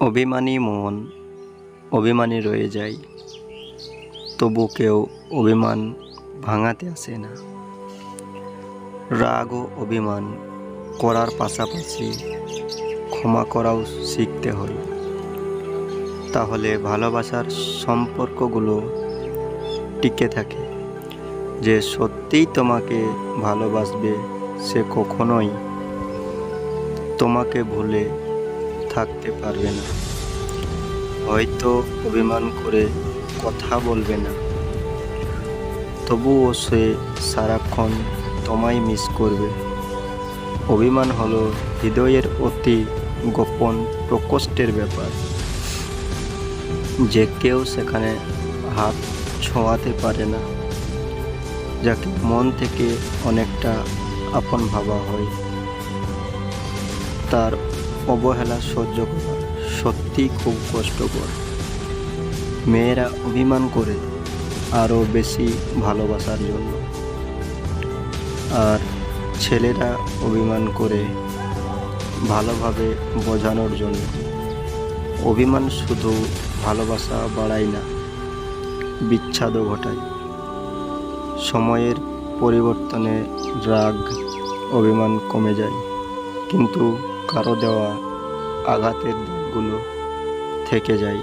অভিমানী মন, অভিমানী রয়ে যায় তবু কেউ অভিমান ভাঙাতে আসে না। রাগ ও অভিমান করার পাশাপাশি ক্ষমা করাও শিখতে হয় তাহলে ভালোবাসার সম্পর্কগুলো টিকে থাকে। যে সত্যিই তোমাকে ভালোবাসবে সে কখনোই তোমাকে ভুলে থাকতে পারবে না। হয়তো অভিমান করে কথা বলবে না। তবুও সে সারাক্ষণ তোমায় মিস করবে। অভিমান হলো হৃদয়ের অতি গোপন প্রকোষ্ঠের ব্যাপার। যে কেউ সেখানে হাত ছোঁয়াতে পারে না, যাকে মন থেকে অনেকটা আপন ভাবা হয়। তার অবহেলা সহ্য করা সত্যি খুব কষ্টকর। মেয়েরা অভিমান করে আরও বেশি ভালোবাসার জন্য। আর ছেলেরা অভিমান করে ভালোভাবে বোঝানোর জন্য। অভিমান শুধু ভালোবাসা বাড়ায় না বিচ্ছাদও ঘটায়। সময়ের পরিবর্তনে রাগ, অভিমান কমে যায়। কিন্তু কারও দেওয়া আঘাতের দাগগুলো থেকে যায়।